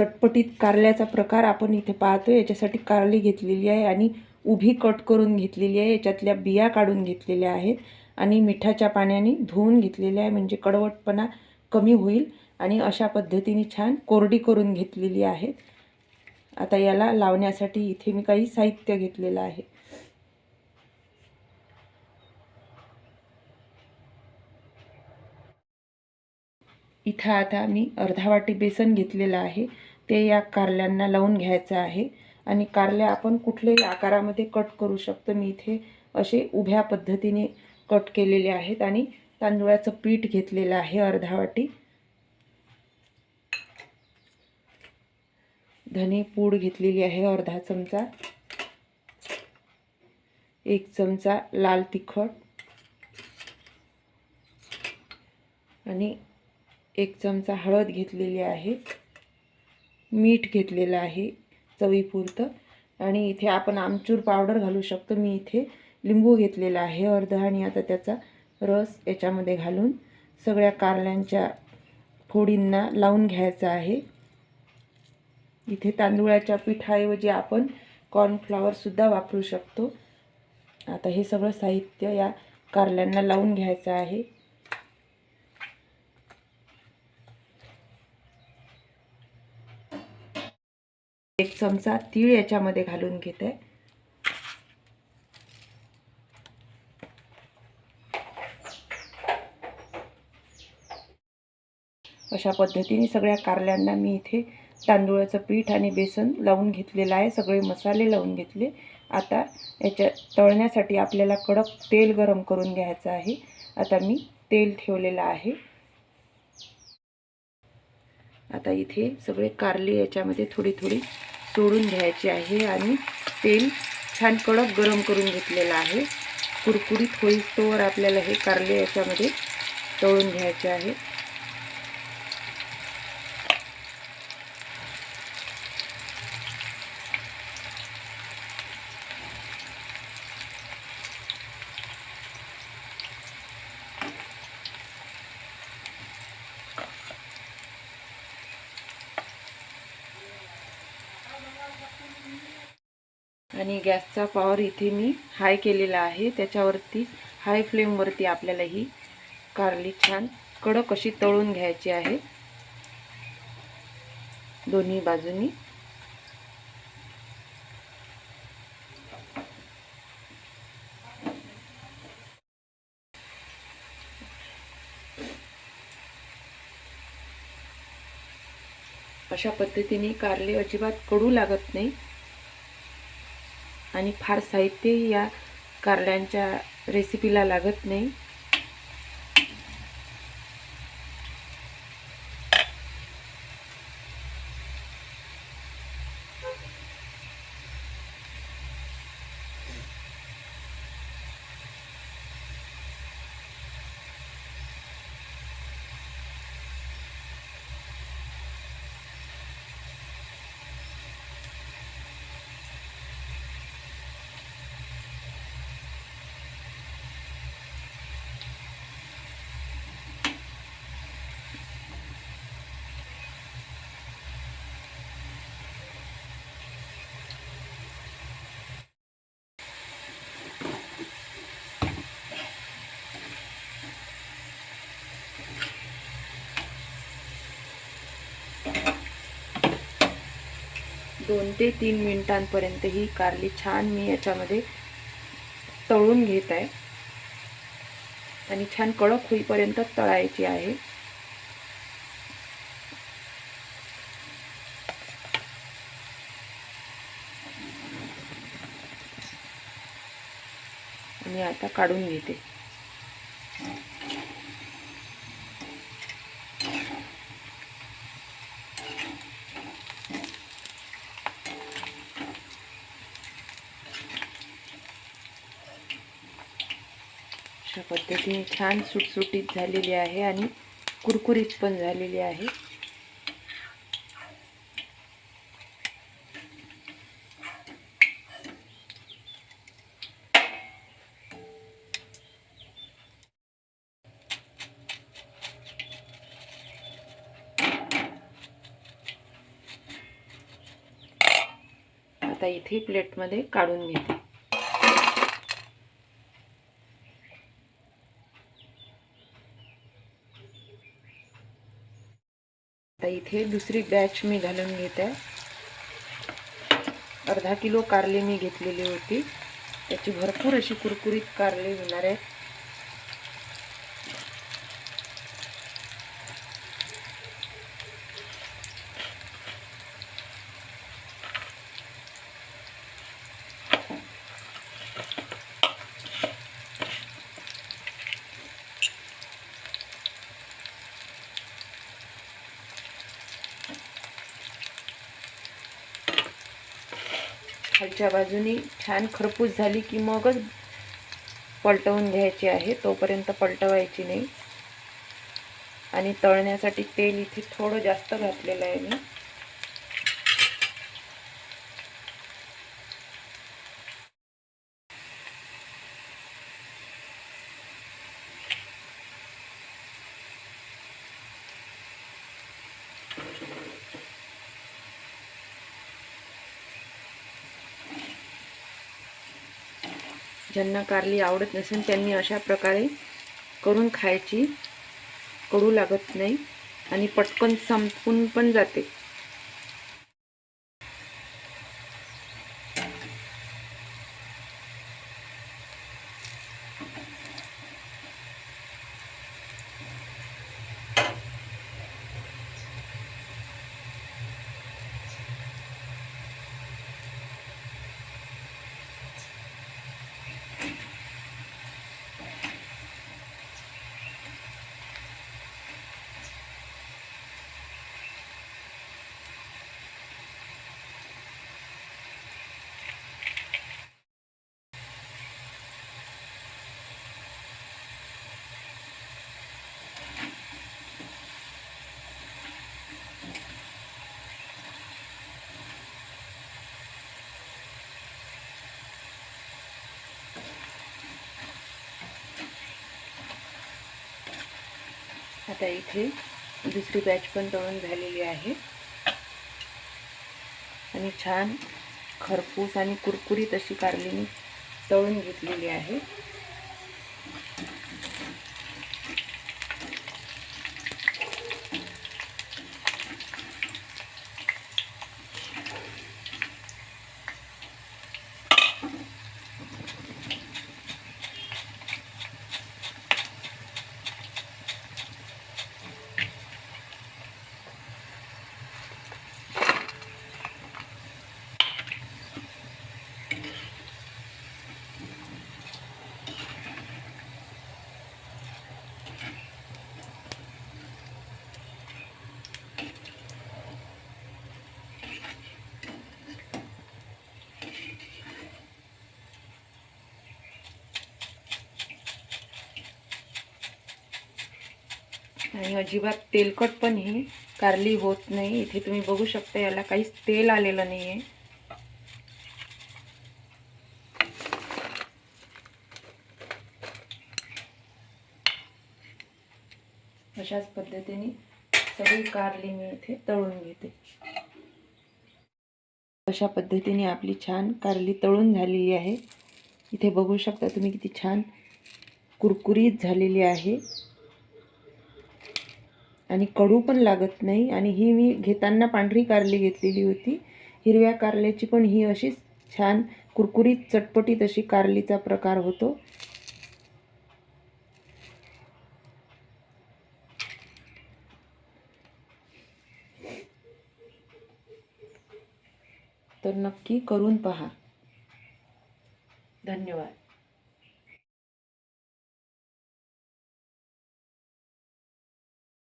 चटपटीत कारल्याचा प्रकार आपण इथे पाहतो याच्यासाठी कारली घेतलेली आहे आणि उभी कट करून घेतलेली आहे. याच्यातल्या बिया काढून घेतलेल्या आहेत आणि मिठाच्या पाण्याने धुवून घेतलेल्या आहे. म्हणजे कडवटपणा कमी होईल आणि अशा पद्धतीने छान कोरडी करून घेतलेली आहे. आता याला लावण्यासाठी इथे मी काही साहित्य घेतलेलं आहे. इथं आता मी अर्धा वाटी बेसन घेतलेलं आहे. ते या कारल्यांना लावून घ्यायचं आहे. आणि कारल्या आपण कुठल्याही आकारामध्ये कट करू शकतो. मी इथे असे उभ्या पद्धतीने कट केलेले आहेत आणि तांदुळाचं पीठ घेतलेलं आहे अर्धा वाटी. धने पूड घेतलेली आहे अर्धा चमचा. एक चमचा लाल तिखट. आणि एक चमचा हळद घेतलेली आहे. मीठ घेतलेलं आहे चवीपुरतं. आणि इथे आपण आमचूर पावडर घालू शकतो. मी इथे लिंबू घेतलेला आहे अर्धा आणि आता त्याचा रस याच्यामध्ये घालून सगळ्या कारल्यांच्या फोडींना लावून घ्यायचं आहे. इथे तांदुळाच्या पिठाऐवजी आपण कॉर्नफ्लॉवरसुद्धा वापरू शकतो. आता हे सगळं साहित्य या कारल्यांना लावून घ्यायचं आहे. एक चमचा तीळ याच्यामध्ये घालून घेते. अशा पद्धतीने सगळ्या कारल्यांना मी इथे तांदूळाचं पीठ आणि बेसन लावून घेतलेलं आहे. सगळे मसाले लावून घेतले. आता याच्या तळण्यासाठी आपल्याला कडक तेल गरम करून घ्यायचं आहे. आता मी तेल ठेवलेलं आहे. आता इथे सगळे कारले याच्यामध्ये थोडी थोडी सोडून घ्यायची आहे आणि तेल छान कडक गरम करून घेतलेलं आहे. कुरकुरीत होईस्तोवर आपल्याला हे कारले याच्यामध्ये तळून घ्यायचे आहे. आणि गॅसचा पॉवर इथे मी हाय केलेला आहे. त्याच्यावरती हाय फ्लेमवरती आपल्याला ही कारली छान कडक अशी तळून घ्यायची आहे. दोन्ही बाजूनी. अशा पद्धतीने कारले अजिबात कडू लागत नाही. आणि फार साहित्यही या कारल्यांच्या रेसिपीला लागत नाही. दोन ते तीन मिनिटांपर्यंत ही कारली छान मी याच्यामध्ये तळून घेत आहे. आणि छान कडक होईपर्यंत तळायची आहे. आणि आता काढून घेते. अशा पद्धतीने छान सुटसुटीत झालेली आहे आणि कुरकुरीत पण झालेली आहे. आता इथे प्लेटमध्ये काढून घेते आता इथे दुसरी बॅच मी घालून घेत. आहे अर्धा किलो कारले मी घेतलेली होती. त्याची भरपूर अशी कुरकुरीत कारले होणार आहेत. वरच्या बाजूनी छान खरपूस झाली की मगच पलटवून घ्यायची आहे. तोपर्यंत पलटवायची नाही. आणि तळण्यासाठी तेल इथे थोडं जास्त घातलेलं आहे मी. ज्यांना कारली आवडत नसेल त्यांनी अशा प्रकारे करून खायची. कडू लागत नाही. आणि पटकन संपून पण जाते. आता इथे दुसरी बॅच पण तळून झालेली आहे. आणि छान खरपूस आणि कुरकुरीत अशी कारली मी तळून घेतलेली आहे. आणि अजिबात तेलकट पण ही कारली होत नाही. इथे तुम्ही बघू शकता याला काहीच तेल आलेलं नाही आहे अशाच पद्धतीने सगळी कारली मी इथे तळून घेते. अशा पद्धतीने आपली छान कारली तळून झालेली आहे. इथे बघू शकता तुम्ही किती छान कुरकुरीत झालेली आहे. आणि कडू पण लागत नाही. आणि ही मी घेताना पांढरी कारली घेतलेली होती. हिरव्या कारल्याची पण ही अशीच छान कुरकुरीत चटपटीत अशी कारलीचा प्रकार होतो. तर नक्की करून पहा.